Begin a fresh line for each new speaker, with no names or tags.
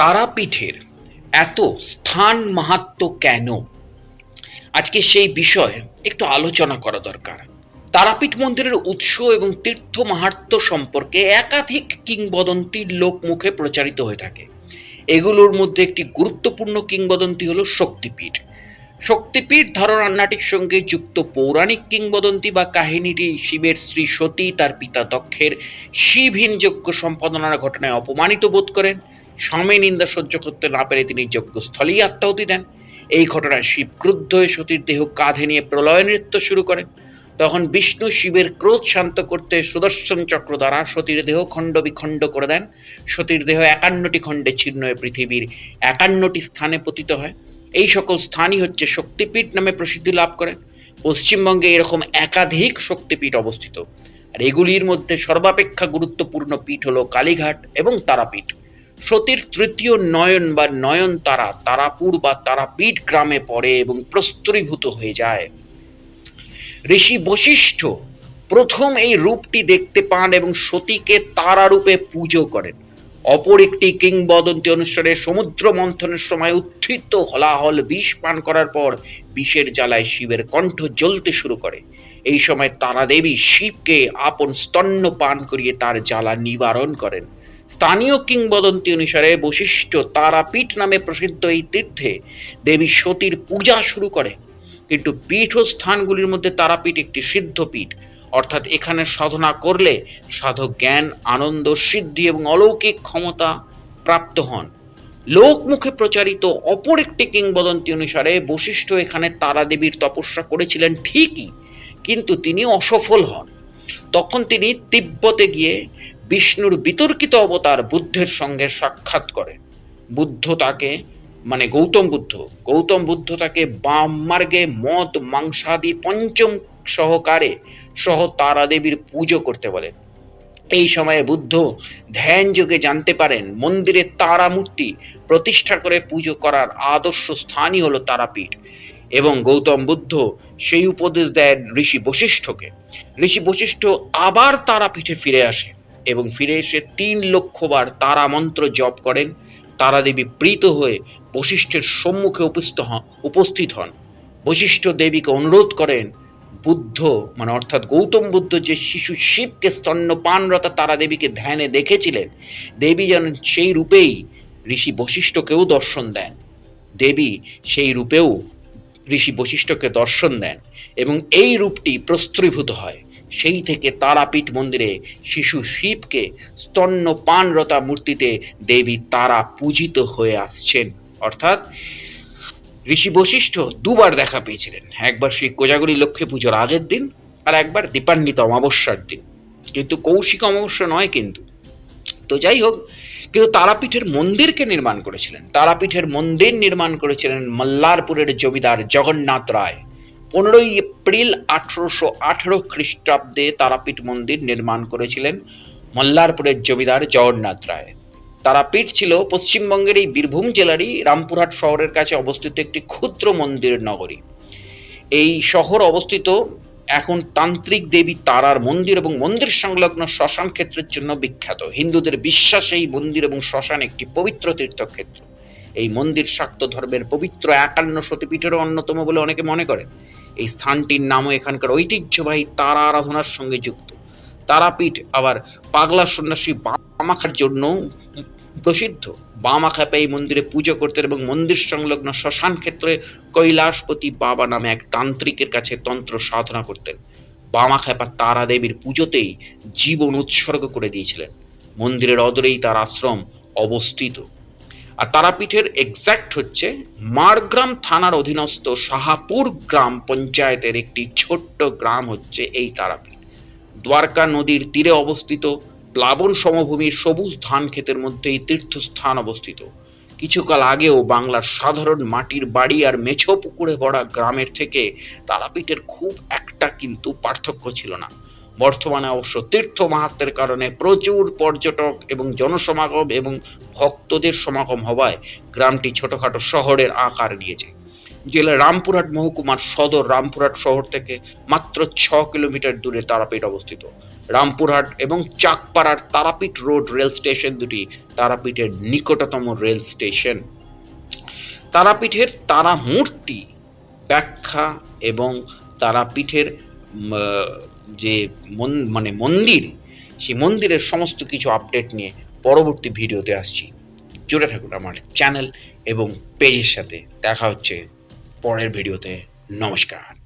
তারাপীঠের এত স্থান মাহাত্ম্য কেন? আজকে সেই বিষয়ে একটু আলোচনা করা দরকার। তারাপীঠ মন্দিরের উৎস এবং তীর্থ মাহাত্ম্য সম্পর্কে একাধিক কিংবদন্তি লোকমুখে প্রচারিত হয়ে থাকে। এগুলোর মধ্যে একটি গুরুত্বপূর্ণ কিংবদন্তি হলো শক্তিপীঠ। শক্তিপীঠ ধারণাটির সঙ্গে যুক্ত পৌরাণিক কিংবদন্তি বা কাহিনীটি শিবের স্ত্রী সতী, তার পিতা দক্ষের শিবহীন যজ্ঞ সম্পাদনার ঘটনায় অপমানিত বোধ করেন। স্বামী নিন্দা সহ্য করতে না পেরে তিনি যজ্ঞস্থলেই আত্মাহুতি দেন। এই ঘটনায় শিব ক্রুদ্ধ হয়ে সতীর দেহ কাঁধে নিয়ে প্রলয় নৃত্য শুরু করেন। তখন বিষ্ণু শিবের ক্রোধ শান্ত করতে সুদর্শন চক্র দ্বারা সতীর দেহ খণ্ড বিখণ্ড করে দেন। সতীর দেহ একান্নটি খণ্ডে ছিন্ন হয়ে পৃথিবীর একান্নটি স্থানে পতিত হয়। এই সকল স্থানই হচ্ছে শক্তিপীঠ নামে প্রসিদ্ধি লাভ করেন পশ্চিমবঙ্গে এরকম একাধিক শক্তিপীঠ অবস্থিত। আর এগুলির মধ্যে সর্বাপেক্ষা গুরুত্বপূর্ণ পীঠ হলো কালীঘাট এবং তারাপীঠ। সতীর তৃতীয় নয়ন বা নয়ন তারা, তারাপুর বা তারাপীঠ গ্রামে পড়ে এবং প্রস্তরীভূত হয়ে যায়। ঋষি বশিষ্ঠ প্রথম এই রূপটি দেখতে পান এবং সতীকে তারা রূপে পুজো করেন। অপর একটি কিংবদন্তি অনুসারে সমুদ্র মন্থনের সময় উত্থিত হলাহল বিষ পান করার পর বিষের জ্বালায় শিবের কণ্ঠ জ্বলতে শুরু করে। এই সময় তারা দেবী শিবকে আপন স্তন্য পান করিয়ে তার জ্বালা নিবারণ করেন। স্থানীয় কিংবদন্তি অনুসারে বশিষ্ঠ তারাপীঠ নামে প্রসিদ্ধ এই তীর্থে দেবী সতীর পূজা শুরু করে। কিন্তু পীঠস্থানগুলির মধ্যে তারাপীঠ একটি সিদ্ধ পীঠ। অর্থাৎ এখানে সাধনা করলে সাধক জ্ঞান, আনন্দ, সিদ্ধি এবং অলৌকিক ক্ষমতা প্রাপ্ত হন। লোকমুখে প্রচারিত অপর একটি কিংবদন্তি অনুসারে বশিষ্ঠ এখানে তারা দেবীর তপস্যা করেছিলেন ঠিকই, কিন্তু তিনি অসফল হন। তখন তিনি তিব্বতে গিয়ে বিষ্ণুর বিতর্কিত অবতার বুদ্ধের সঙ্গে সাক্ষাৎ করেন বুদ্ধ তাকে মানে গৌতম বুদ্ধ গৌতম বুদ্ধ তাকে বাম মার্গে মদ, মাংসাদি, পঞ্চম সহকারে সহ তারা দেবীর পুজো করতে বলেন। এই সময়ে বুদ্ধ ধ্যান যোগে জানতে পারেন, মন্দিরে তারা মূর্তি প্রতিষ্ঠা করে পুজো করার আদর্শ স্থানই হলো তারাপীঠ। এবং গৌতম বুদ্ধ সেই উপদেশ দেন ঋষি বশিষ্ঠকে। ঋষি বশিষ্ঠ আবার তারাপীঠে ফিরে আসে এবং ফিরে এসে তিন লক্ষবার তারা মন্ত্র জপ করেন। তারাদেবী প্রীত হয়ে বশিষ্ঠের সম্মুখে উপস্থিত হন উপস্থিত হন। বশিষ্ঠ দেবীকে অনুরোধ করেন, বুদ্ধ মানে অর্থাৎ গৌতম বুদ্ধ যে শিশু শিবকে স্তন্যপানরতা তারা দেবীকে ধ্যানে দেখেছিলেন, দেবী যেন সেই রূপেই ঋষি বশিষ্ঠকেও দর্শন দেন। দেবী সেই রূপেও ঋষি বশিষ্ঠকে দর্শন দেন এবং এই রূপটি প্রস্ত্রীভূত হয়। সেই থেকে তারাপীঠ মন্দিরে শিশু শিবকে স্তন্যপানরতা মূর্তিতে দেবী তারা পূজিত হয়ে আসছেন। অর্থাৎ ঋষি বশিষ্ঠ দুবার দেখা পেয়েছিলেন। একবার সেই কোজাগরী লক্ষ্মী পুজোর আগের দিন আর একবার দীপান্বিত অমাবস্যার দিন। কিন্তু কৌশিক অমাবস্যা নয় কিন্তু। তো যাই হোক, কিন্তু তারাপীঠের মন্দিরকে নির্মাণ করেছিলেন। তারাপীঠের মন্দির নির্মাণ করেছিলেন মল্লারপুরের জমিদার জগন্নাথ রায়। পনেরোই এপ্রিল আঠেরোশো আঠেরো খ্রিস্টাব্দে তারাপীঠ মন্দির নির্মাণ করেছিলেন মল্লারপুরের জমিদার জগন্নাথ রায়। তারাপীঠ ছিল পশ্চিমবঙ্গের এই বীরভূম জেলারই রামপুরহাট শহরের কাছে অবস্থিত একটি ক্ষুদ্র মন্দির নগরী। এই শহর অবস্থিত এখন তান্ত্রিক দেবী তারার মন্দির এবং মন্দির সংলগ্ন শ্মশান ক্ষেত্রের জন্য বিখ্যাত। হিন্দুদের বিশ্বাস এই মন্দির এবং শ্মশান একটি পবিত্র তীর্থক্ষেত্র। এই মন্দির শাক্ত ধর্মের পবিত্র একান্ন সতীপীঠেরও অন্যতম বলে অনেকে মনে করেন। এই স্থানটির নামও এখানকার ঐতিহ্যবাহী তারা আরাধনার সঙ্গে যুক্ত। তারাপীঠ আবার পাগলা সন্ন্যাসী বামাখার জন্য প্রসিদ্ধ। বামাখাপে এই মন্দিরে পুজো করতেন এবং মন্দির সংলগ্ন শ্মশান ক্ষেত্রে কৈলাসপতি বাবা নামে এক তান্ত্রিকের কাছে তন্ত্র সাধনা করতেন। বামাখ্যাপা তারা দেবীর পুজোতেই জীবন উৎসর্গ করে দিয়েছিলেন। মন্দিরের অদরেই তার আশ্রম অবস্থিত। আর তারাপীঠের এক্স্যাক্ট হচ্ছে মারগ্রাম থানার অধীনস্থ শাহাপুর গ্রাম পঞ্চায়েতের একটি ছোট্ট গ্রাম হচ্ছে এই তারাপীঠ। দ্বারকা নদীর তীরে অবস্থিত, প্লাবন সমভূমির সবুজ ধান ক্ষেতের মধ্যে এই তীর্থস্থান অবস্থিত। কিছুকাল আগেও বাংলার সাধারণ মাটির বাড়ি আর মেছো পুকুরে ভরা গ্রামের থেকে তারাপীঠের খুব একটা কিন্তু পার্থক্য ছিল না। বর্তমানে অবশ্য তীর্থ মাহাত্মের কারণে প্রচুর পর্যটক এবং জনসমাগম এবং ভক্তদের সমাগম হওয়ায় গ্রামটি ছোটোখাটো শহরের আকার নিয়েছে। জেলার রামপুরহাট মহকুমার সদর রামপুরহাট শহর থেকে মাত্র ছ কিলোমিটার দূরে তারাপীঠ অবস্থিত। রামপুরহাট এবং চাকপাড়ার তারাপীঠ রোড রেল স্টেশন দুটি তারাপীঠের নিকটতম রেল স্টেশন। তারাপীঠের তারা মূর্তি ব্যাখ্যা এবং তারাপীঠের যে মন- মানে মন্দির, সেই মন্দিরের সমস্ত কিছু আপডেট নিয়ে পরবর্তী ভিডিওতে আসছি। জুড়ে থাকুন আমার চ্যানেল এবং পেজের সাথে। দেখা হচ্ছে পরের ভিডিওতে। নমস্কার।